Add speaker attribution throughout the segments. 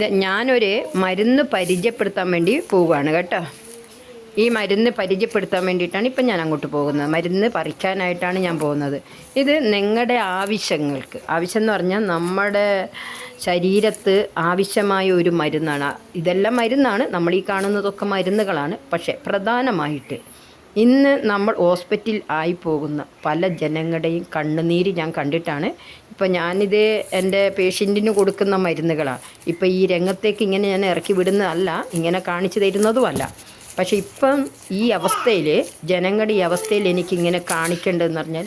Speaker 1: ഞാനൊരു മരുന്ന് പരിചയപ്പെടുത്താൻ വേണ്ടി പോവുകയാണ് കേട്ടോ. ഈ മരുന്ന് പരിചയപ്പെടുത്താൻ വേണ്ടിയിട്ടാണ് ഇപ്പം ഞാൻ അങ്ങോട്ട് പോകുന്നത്. മരുന്ന് പറിക്കാനായിട്ടാണ് ഞാൻ പോകുന്നത്. ഇത് നിങ്ങളുടെ ആവശ്യങ്ങൾക്ക് ആവശ്യം എന്ന് പറഞ്ഞാൽ നമ്മുടെ ശരീരത്ത് ആവശ്യമായ ഒരു മരുന്നാണ്. ഇതെല്ലാം മരുന്നാണ്. നമ്മൾ ഈ കാണുന്നതൊക്കെ മരുന്നുകളാണ്. പക്ഷേ പ്രധാനമായിട്ട് ഇന്ന് നമ്മൾ ഹോസ്പിറ്റലിൽ ആയി പോകുന്ന പല ജനങ്ങളുടെയും കണ്ണുനീര് ഞാൻ കണ്ടിട്ടാണ് ഇപ്പം ഞാനിത് എന്റെ പേഷ്യന്റിന് കൊടുക്കുന്ന മരുന്നുകളാണ് ഇപ്പം ഈ രംഗത്തേക്ക് ഇങ്ങനെ ഞാൻ ഇറക്കി വിടുന്നതല്ല ഇങ്ങനെ കാണിച്ചു തരുന്നതുമല്ല. പക്ഷേ ഇപ്പം ഈ അവസ്ഥയിൽ ജനങ്ങളുടെ ഈ അവസ്ഥയിൽ എനിക്കിങ്ങനെ കാണിക്കേണ്ടതെന്ന് പറഞ്ഞാൽ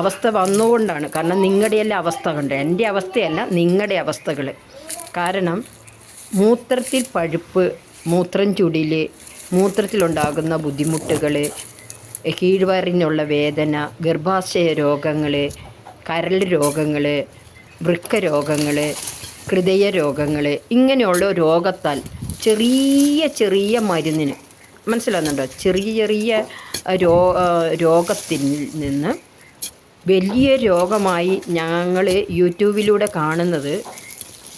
Speaker 1: അവസ്ഥ വന്നുകൊണ്ടാണ്. കാരണം നിങ്ങളുടെയെല്ലാം അവസ്ഥ കണ്ട്? എന്റെ അവസ്ഥയല്ല നിങ്ങളുടെ അവസ്ഥകൾ കാരണം മൂത്രത്തിൽ പഴുപ്പ് മൂത്രം ചുടിൽ മൂത്രത്തിലുണ്ടാകുന്ന ബുദ്ധിമുട്ടുകൾ കീഴ്വയറിനുള്ള വേദന ഗർഭാശയ രോഗങ്ങൾ കരൾ രോഗങ്ങൾ വൃക്ക രോഗങ്ങൾ ഹൃദയ രോഗങ്ങൾ ഇങ്ങനെയുള്ള രോഗത്താൽ ചെറിയ ചെറിയ മരുന്നിന് മനസ്സിലാകുന്നുണ്ടോ ചെറിയ ചെറിയ രോ രോഗത്തിൽ നിന്ന് വലിയ രോഗമായി ഞങ്ങൾ യൂട്യൂബിലൂടെ കാണുന്നത്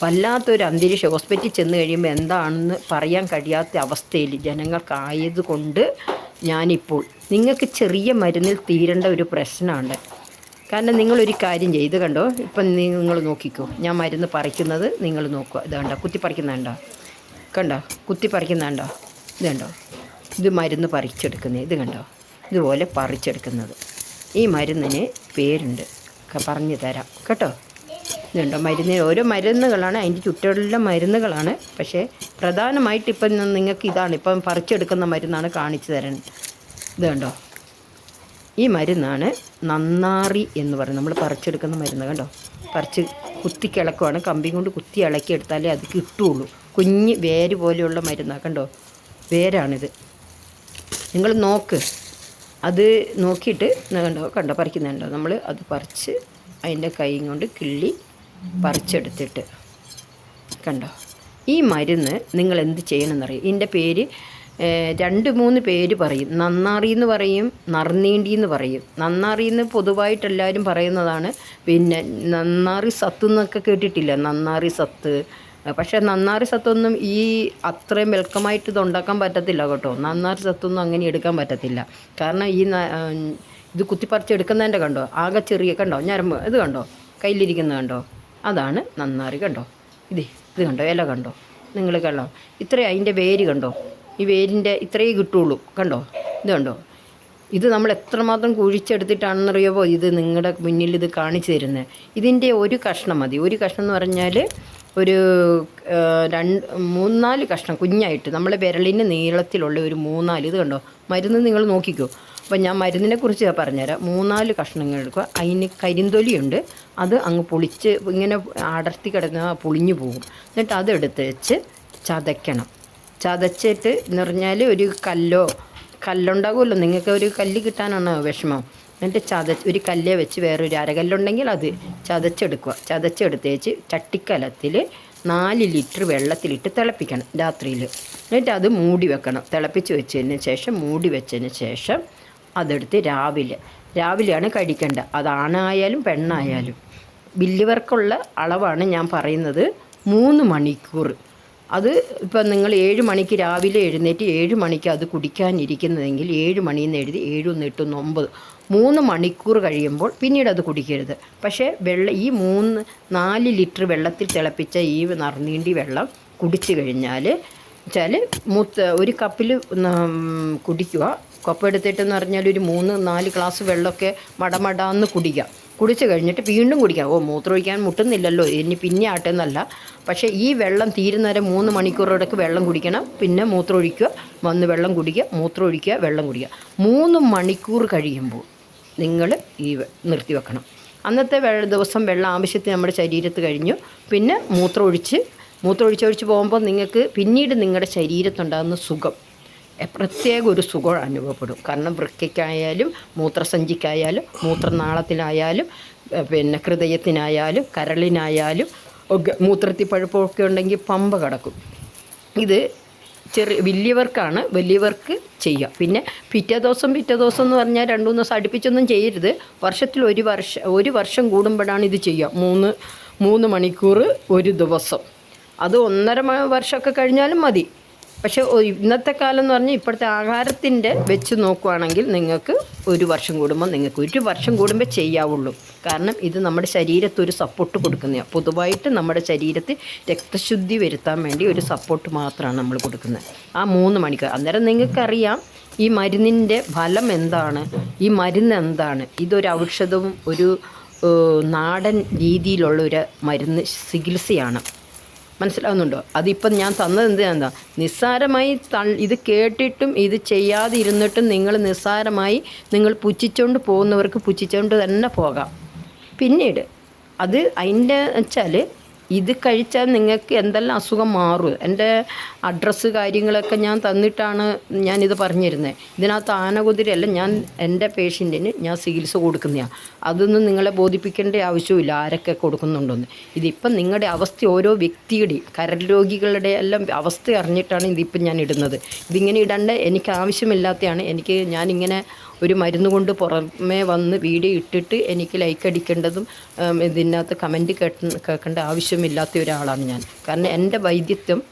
Speaker 1: വല്ലാത്തൊരു അന്തരീക്ഷം. ഹോസ്പിറ്റലിൽ ചെന്ന് കഴിയുമ്പോൾ എന്താണെന്ന് പറയാൻ കഴിയാത്ത അവസ്ഥയിൽ ജനങ്ങൾക്കായതുകൊണ്ട് ഞാനിപ്പോൾ നിങ്ങൾക്ക് ചെറിയ മരുന്നിൽ തീരേണ്ട ഒരു പ്രശ്നമുണ്ട് കാരണം ഒരു കാര്യം ചെയ്ത് കണ്ടോ? ഇപ്പം നിങ്ങൾ നോക്കിക്കോ. ഞാൻ മരുന്ന് പറിക്കുന്നത് നിങ്ങൾ നോക്കുക. ഇത് കണ്ടോ? കുത്തി പറിക്കുന്നുണ്ടോ കണ്ടോ? കുത്തി പറിക്കുന്നുണ്ടോ ഇത് കണ്ടോ? ഇത് മരുന്ന് പറിച്ചെടുക്കുന്നത്. ഇത് കണ്ടോ? ഇതുപോലെ പറിച്ചെടുക്കുന്നത്. ഈ മരുന്നിന് പേരുണ്ട്. പറഞ്ഞു തരാം. കേട്ടോ? ഇതുണ്ടോ മരുന്ന് ഓരോ മരുന്നുകളാണ്. അതിന്റെ ചുറ്റുള്ള മരുന്നുകളാണ്. പക്ഷേ പ്രധാനമായിട്ട് ഇപ്പം നിങ്ങൾക്ക് ഇതാണ്. ഇപ്പം പറിച്ചെടുക്കുന്ന മരുന്നാണ് കാണിച്ചു തരാൻ ഇത് കണ്ടോ? ഈ മരുന്നാണ് നന്നാറി എന്ന് പറയുന്നത്. നമ്മൾ പറിച്ചെടുക്കുന്ന മരുന്ന് കണ്ടോ? പറിച്ച് കുത്തി കിളക്കുവാണ്. കമ്പി കൊണ്ട് കുത്തി ഇളക്കി എടുത്താലേ അത് കിട്ടുള്ളൂ. കുഞ്ഞ് വേര് പോലെയുള്ള മരുന്നാണ് കണ്ടോ? വേരാണിത്. നിങ്ങൾ നോക്ക്. അത് നോക്കിയിട്ട് കണ്ടോ? കണ്ടോ? പറിക്കുന്നുണ്ടോ? നമ്മൾ അത് പറിച്ച് അതിന്റെ കൈ കൊണ്ട് കിള്ളി പറിച്ചെടുത്തിട്ട്. കണ്ടോ? ഈ മരുന്ന് നിങ്ങൾ എന്ത് ചെയ്യണമെന്നറിയാം? ഇതിന്റെ പേര് രണ്ട് മൂന്ന് പേര് പറയും. നന്നാറി എന്ന് പറയും നറുനീണ്ടി എന്ന് പറയും. നന്നാറി എന്ന് പൊതുവായിട്ട് എല്ലാവരും പറയുന്നതാണ് പിന്നെ നന്നാറി സത്ത് എന്നൊക്കെ കേട്ടിട്ടില്ല. നന്നാറി സത്ത്. പക്ഷേ നന്നാറി സത്തൊന്നും ഈ അത്രയും വെൽക്കമായിട്ട് ഇത് ഉണ്ടാക്കാൻ പറ്റത്തില്ല കേട്ടോ. നന്നാറി സത്തൊന്നും അങ്ങനെ എടുക്കാൻ പറ്റത്തില്ല. കാരണം ഈ ഇത് കുത്തിപ്പറിച്ചെടുക്കുന്നതിന്റെ കണ്ടോ? ആകെ ചെറിയ കണ്ടോ? ഞരമ്പ് ഇത് കണ്ടോ? കയ്യിലിരിക്കുന്നത് കണ്ടോ? അതാണ് നന്നാറി കണ്ടോ? ഇത് ഇത് കണ്ടോ? ഇല കണ്ടോ? നിങ്ങൾ കണ്ടോ? ഇത്രയും അതിന്റെ വേര് കണ്ടോ? ഈ വേരിന്റെ ഇത്രയേ കിട്ടുള്ളൂ. കണ്ടോ? ഇത് കണ്ടോ? ഇത് നമ്മൾ എത്രമാത്രം കുഴിച്ചെടുത്തിട്ടാണെന്നറിയാമോ ഇത് നിങ്ങളുടെ മുന്നിൽ ഇത് കാണിച്ചു തരുന്നത് ഇതിന്റെ ഒരു കഷ്ണം മതി. ഒരു കഷ്ണം എന്ന് പറഞ്ഞാൽ ഒരു രണ്ട് മൂന്നാൽ കഷ്ണം കുഞ്ഞായിട്ട്. നമ്മളെ വിരലിന് നീളത്തിലുള്ള ഒരു മൂന്നാൽ. ഇത് കണ്ടോ? മരുന്ന് നിങ്ങൾ നോക്കിക്കോ. അപ്പം ഞാൻ മരുന്നിനെ കുറിച്ച് പറഞ്ഞുതരാം. മൂന്നാൽ കഷ്ണങ്ങൾ എടുക്കുക. അതിന് കരിന്തൊലിയുണ്ട്. അത് അങ്ങ് പൊളിച്ച് ഇങ്ങനെ അടർത്തി കിടന്ന പൊളിഞ്ഞു പോകും. എന്നിട്ട് അതെടുത്ത് വെച്ച് ചതയ്ക്കണം. ചതച്ചിട്ട് എന്ന് പറഞ്ഞാൽ ഒരു കല്ലോ കല്ലുണ്ടാകുമല്ലോ. നിങ്ങൾക്ക് ഒരു കല്ല് കിട്ടാനാണ് വിഷമം? എന്നിട്ട് ചത ഒരു കല്ലേ വെച്ച് വേറൊരു അരകല്ലുണ്ടെങ്കിൽ അത് ചതച്ചെടുക്കുക. ചതച്ചെടുത്തേച്ച് ചട്ടിക്കലത്തിൽ നാല് ലിറ്റർ വെള്ളത്തിലിട്ട് തിളപ്പിക്കണം രാത്രിയിൽ എന്നിട്ട് അത് മൂടി വെക്കണം. തിളപ്പിച്ച് വെച്ചതിന് ശേഷം മൂടി വെച്ചതിന് ശേഷം അതെടുത്ത് രാവിലെ. രാവിലെയാണ് കഴിക്കേണ്ടത് അതാണായാലും പെണ്ണായാലും. ബില്ലുവർക്കുള്ള അളവാണ് ഞാൻ പറയുന്നത്. മൂന്ന് മണിക്കൂർ അത് ഇപ്പം നിങ്ങൾ ഏഴ് മണിക്ക് രാവിലെ എഴുന്നേറ്റ് ഏഴ് മണിക്ക് അത് കുടിക്കാനിരിക്കുന്നതെങ്കിൽ ഏഴ് മണിന്ന് എഴുതി ഏഴൊന്ന് എട്ടൊന്ന് ഒമ്പത് മൂന്ന് മണിക്കൂർ കഴിയുമ്പോൾ പിന്നീട് അത് കുടിക്കരുത്. പക്ഷേ വെള്ള ഈ മൂന്ന് നാല് ലിറ്റർ വെള്ളത്തിൽ തിളപ്പിച്ച ഈ നറുനീണ്ടി വെള്ളം കുടിച്ചു കഴിഞ്ഞാൽ വെച്ചാൽ മൂത്ത് ഒരു കപ്പിൽ കുടിക്കുക. കപ്പ് എടുത്തിട്ടെന്ന് പറഞ്ഞാൽ ഒരു മൂന്ന് നാല് ഗ്ലാസ് വെള്ളമൊക്കെ മടമടാന്ന് കുടിക്കുക കുടിച്ച് കഴിഞ്ഞിട്ട് വീണ്ടും കുടിക്കാം. ഓ മൂത്രമൊഴിക്കാൻ മുട്ടുന്നില്ലല്ലോ. ഇനി പിന്നെ ആട്ടെന്നല്ല. പക്ഷേ ഈ വെള്ളം തീരുന്നവരെ മൂന്ന് മണിക്കൂറിടക്ക് വെള്ളം കുടിക്കണം. പിന്നെ മൂത്രം ഒഴിക്കുക വന്ന് വെള്ളം കുടിക്കുക മൂത്രമൊഴിക്കുക വെള്ളം കുടിക്കുക. മൂന്ന് മണിക്കൂർ കഴിയുമ്പോൾ നിങ്ങൾ ഈ നിർത്തി വെക്കണം. അന്നത്തെ വെള്ള ദിവസം വെള്ളം ആവശ്യത്തിന് നമ്മുടെ ശരീരത്ത് കഴിഞ്ഞു. പിന്നെ മൂത്രം ഒഴിച്ച് മൂത്രമൊഴിച്ച് മൂത്രമൊഴിച്ചൊഴിച്ച് പോകുമ്പോൾ നിങ്ങൾക്ക് പിന്നീട് നിങ്ങളുടെ ശരീരത്തുണ്ടാകുന്ന സുഖം പ്രത്യേക ഒരു സുഖം അനുഭവപ്പെടും. കാരണം വൃക്കയ്ക്കായാലും മൂത്രസഞ്ചിക്കായാലും മൂത്രനാളത്തിനായാലും എ, പിന്നെ ഹൃദയത്തിനായാലും കരളിനായാലും ഒക്കെ മൂത്രത്തിൽ പഴുപ്പൊക്കെ ഉണ്ടെങ്കിൽ പമ്പ കിടക്കും. ഇത് ചെറിയ വലിയവർക്കാണ്. വലിയവർക്ക് ചെയ്യുക പിന്നെ പിറ്റേ ദിവസം പിറ്റേ ദിവസം എന്ന് പറഞ്ഞാൽ രണ്ടു മൂന്ന് ദിവസം അടുപ്പിച്ചൊന്നും ചെയ്യരുത്. വർഷത്തിൽ ഒരു വർഷം ഒരു വർഷം കൂടുമ്പോഴാണ് ഇത് ചെയ്യുക. മൂന്ന് മൂന്ന് മണിക്കൂർ ഒരു ദിവസം. അത് ഒന്നര വർഷമൊക്കെ കഴിഞ്ഞാലും മതി. പക്ഷെ ഇന്നത്തെ കാലം എന്ന് പറഞ്ഞാൽ ഇപ്പോഴത്തെ ആഹാരത്തിന്റെ വെച്ച് നോക്കുവാണെങ്കിൽ നിങ്ങൾക്ക് ഒരു വർഷം കൂടുമ്പോൾ നിങ്ങൾക്ക് ഒരു വർഷം കൂടുമ്പോൾ ചെയ്യാവുള്ളൂ. കാരണം ഇത് നമ്മുടെ ശരീരത്ത് ഒരു സപ്പോർട്ട് കൊടുക്കുന്നതാണ് പൊതുവായിട്ട് നമ്മുടെ ശരീരത്തിൽ രക്തശുദ്ധി വരുത്താൻ വേണ്ടി ഒരു സപ്പോർട്ട് മാത്രമാണ് നമ്മൾ കൊടുക്കുന്നത്. ആ മൂന്ന് മണിക്കൂർ. അന്നേരം നിങ്ങൾക്കറിയാം ഈ മരുന്നിന്റെ ഫലം എന്താണ്? ഈ മരുന്ന് എന്താണ്? ഇതൊരു ഔഷധവും ഒരു നാടൻ രീതിയിലുള്ള ഒരു മരുന്ന് ചികിത്സയാണ്. മനസ്സിലാവുന്നുണ്ടോ? അതിപ്പം ഞാൻ തന്നത് എന്തിനാ? നിസ്സാരമായി ഇത് കേട്ടിട്ടും ഇത് ചെയ്യാതെ ഇരുന്നിട്ടും നിങ്ങൾ നിസ്സാരമായി നിങ്ങൾ പുച്ഛിച്ചുകൊണ്ട് പോകുന്നവർക്ക് പുച്ഛിച്ചുകൊണ്ട് തന്നെ പോകാം. പിന്നീട് അത് അതിന്റെ വെച്ചാൽ ഇത് കഴിച്ചാൽ നിങ്ങൾക്ക് എന്തെല്ലാം അസുഖം മാറും? എന്റെ അഡ്രസ്സ് കാര്യങ്ങളൊക്കെ ഞാൻ തന്നിട്ടാണ് ഞാനിത് പറഞ്ഞിരുന്നത് ഇതിനകത്ത് ആനകുതിരയല്ല ഞാൻ എന്റെ പേഷ്യന്റിന് ഞാൻ ചികിത്സ കൊടുക്കുന്നതാണ് അതൊന്നും നിങ്ങളെ ബോധിപ്പിക്കേണ്ട ആവശ്യമില്ല ആരൊക്കെ കൊടുക്കുന്നുണ്ടെന്ന്. ഇതിപ്പം നിങ്ങളുടെ അവസ്ഥ ഓരോ വ്യക്തിയുടെയും കരൽ രോഗികളുടെ എല്ലാം അവസ്ഥ അറിഞ്ഞിട്ടാണ് ഇതിപ്പം ഞാൻ ഇടുന്നത്. ഇതിങ്ങനെ ഇടേണ്ട എനിക്ക് ആവശ്യമില്ലാത്തതാണ് എനിക്ക് ഞാനിങ്ങനെ ഒരു മരുന്ന് കൊണ്ട് പുറമേ വന്ന് വീഡിയോ ഇട്ടിട്ട് എനിക്ക് ലൈക്ക് അടിക്കേണ്ടതും ഇതിനകത്ത് കമന്റ് കേട്ട കേൾക്കേണ്ട ആവശ്യമില്ലാത്ത ഒരാളാണ് ഞാൻ. കാരണം എന്റെ വൈദ്യത്വം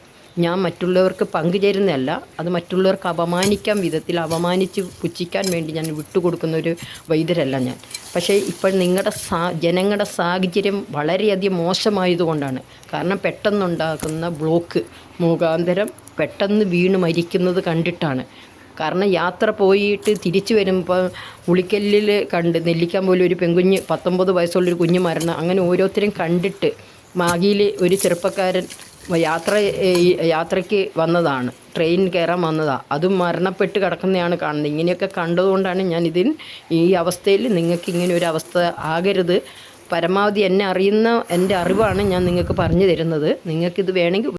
Speaker 1: ഞാൻ മറ്റുള്ളവർക്ക് പങ്കുചേരുന്നതല്ല. അത് മറ്റുള്ളവർക്ക് അപമാനിക്കാൻ വിധത്തിൽ അപമാനിച്ച് പുച്ഛിക്കാൻ വേണ്ടി ഞാൻ വിട്ടുകൊടുക്കുന്ന ഒരു വൈദ്യരല്ല ഞാൻ. പക്ഷേ ഇപ്പോൾ നിങ്ങളുടെ സാ ജനങ്ങളുടെ സാഹചര്യം വളരെയധികം മോശമായതുകൊണ്ടാണ്. കാരണം പെട്ടെന്നുണ്ടാകുന്ന ബ്ലോക്ക് മുഖാന്തരം പെട്ടെന്ന് വീണ് മരിക്കുന്നത് കണ്ടിട്ടാണ്. കാരണം യാത്ര പോയിട്ട് തിരിച്ചു വരുമ്പോൾ ഉളിക്കല്ലിൽ കണ്ട് നെല്ലിക്കാൻ പോലും ഒരു പെൺകുഞ്ഞ് പത്തൊമ്പത് വയസ്സുള്ളൊരു കുഞ്ഞ് മരണം. അങ്ങനെ ഓരോരുത്തരും കണ്ടിട്ട് മാഗിയിൽ ഒരു ചെറുപ്പക്കാരൻ യാത്ര യാത്രയ്ക്ക് വന്നതാണ്. ട്രെയിൻ കയറാൻ വന്നതാണ് അതും മരണപ്പെട്ട് കിടക്കുന്നതാണ് കാണുന്നത്. ഇങ്ങനെയൊക്കെ കണ്ടതുകൊണ്ടാണ് ഞാൻ ഇതിൽ ഈ അവസ്ഥയിൽ നിങ്ങൾക്ക് ഇങ്ങനെ ഒരു അവസ്ഥ ആകരുത്. പരമാവധി എന്നെ അറിയുന്ന എന്റെ അറിവാണ് ഞാൻ നിങ്ങൾക്ക് പറഞ്ഞു തരുന്നത്. നിങ്ങൾക്കിത് വേണമെങ്കിൽ